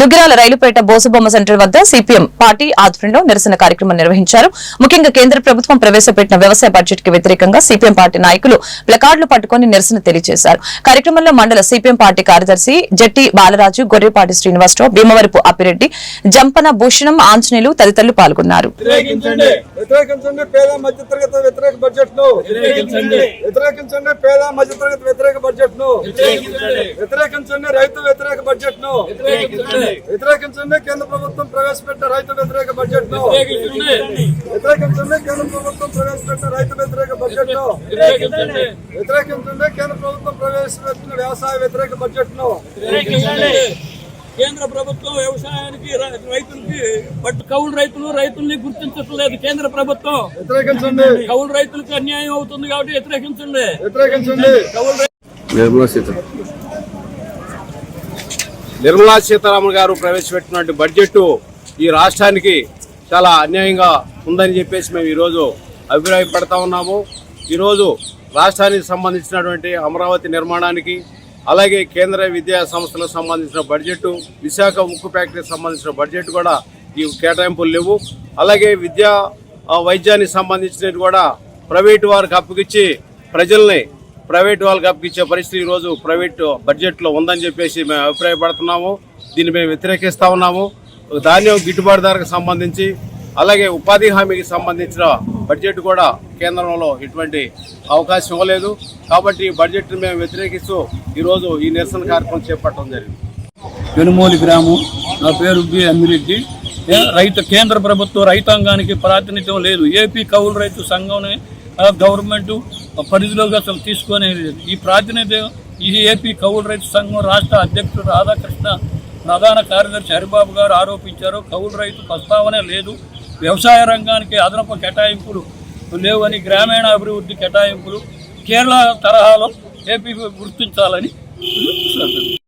Duggirala Railpet బోసుబొమ్మ centre వద్ద CPM party ఆధ్వర్యంలో నిరసన కార్యక్రమం నిర్వహించారు. ముఖ్యంగా కేంద్ర ప్రభుత్వం ప్రవేశపెట్టిన వ్యవసాయ బడ్జెట్కి వ్యతిరేకంగా సిపిఎం పార్టీ నాయకులు ప్లకార్డులు పట్టుకుని నిరసన తెలియజేశారు. కార్యక్రమంలో మండల సిపిఎం పార్టీ కార్యదర్శి జట్టి బాలరాజు గొర్రెపాటి శ్రీనివాసరావు భీమవరపు అప్పిరెడ్డి జంపన భూషణం ఆంజనేయులు తదితరులు పాల్గొన్నారు. వ్యతిరేకించండి. వ్యతిరేకించండి. పేద మధ్యతరగతి వ్యతిరేక బడ్జెట్ను వ్యతిరేకించండి. వ్యతిరేకించండి. పేద మధ్యతరగతి వ్యతిరేక బడ్జెట్ను వ్యతిరేకించండి. వ్యతిరేకించండి. రైతు వ్యతిరేక బడ్జెట్ను వ్యతిరేకించండి. కేంద్ర ప్రభుత్వం ప్రవేశపెట్టిన రైతు వ్యతిరేక బడ్జెట్ను వ్యతిరేకించండి. కేంద్ర ప్రభుత్వం ప్రవేశపెట్టిన రైతు వ్యతిరేక బడ్జెట్ను వ్యతిరేకించండి. కేంద్ర ప్రభుత్వం ప్రవేశపెట్టిన వ్యవసాయ వ్యతిరేక బడ్జెట్ను వ్యతిరేకించండి. కేంద్ర ప్రభుత్వం వ్యవసాయానికి రైతులకి పట్టు కౌలు రైతులు రైతుల్ని గుర్తించట్లేదు కేంద్ర ప్రభుత్వం. వ్యతిరేకించండి. కౌలు రైతులకు అన్యాయం అవుతుంది కాబట్టి వ్యతిరేకించండి. వ్యతిరేకించండి. కౌలు నిర్మలా సీతారామన్ గారు ప్రవేశపెట్టినటువంటి బడ్జెట్ ఈ రాష్ట్రానికి చాలా అన్యాయంగా ఉందని చెప్పేసి మేము ఈరోజు అభిప్రాయపడతా ఉన్నాము. ఈరోజు రాష్ట్రానికి సంబంధించినటువంటి అమరావతి నిర్మాణానికి అలాగే కేంద్ర విద్యా సంస్థలకు సంబంధించిన బడ్జెట్ విశాఖ ఉక్కు ఫ్యాక్టరీకి సంబంధించిన బడ్జెట్ కూడా ఈ కేటాయింపులు లేవు. అలాగే విద్యా వైద్యానికి సంబంధించినవి కూడా ప్రైవేటు వారికి అప్పగిచ్చి ప్రజల్ని ప్రైవేట్ వాళ్ళకి అప్పగించే పరిస్థితి ఈరోజు ప్రైవేట్ బడ్జెట్లో ఉందని చెప్పేసి మేము అభిప్రాయపడుతున్నాము. దీన్ని మేము వ్యతిరేకిస్తా ఉన్నాము. ధాన్యం గిట్టుబాటు ధరకు సంబంధించి అలాగే ఉపాధి హామీకి సంబంధించిన బడ్జెట్ కూడా కేంద్రంలో ఎటువంటి అవకాశం ఇవ్వలేదు. కాబట్టి ఈ బడ్జెట్ని మేము వ్యతిరేకిస్తూ ఈరోజు ఈ నిరసన కార్యక్రమం చేపట్టడం జరిగింది. వెనుమూలి గ్రామం. నా పేరు బి. అమ్మిరెడ్డి. రైతు కేంద్ర ప్రభుత్వం రైతాంగానికి ప్రాతినిధ్యం లేదు. ఏపీ కౌలు రైతు సంఘం గవర్నమెంట్ పరిధిలోకి అసలు తీసుకొని ఈ ప్రాతినిధ్యం ఈ ఏపీ కౌలు రైతు సంఘం రాష్ట్ర అధ్యక్షుడు రాధాకృష్ణ ప్రధాన కార్యదర్శి హరిబాబు గారు ఆరోపించారు కౌలు రైతు ప్రస్తావనే లేదు వ్యవసాయ రంగానికి అదనపు కేటాయింపులు లేవని గ్రామీణ అభివృద్ధి కేటాయింపులు కేరళ తరహాలో ఏపీ గుర్తించాలని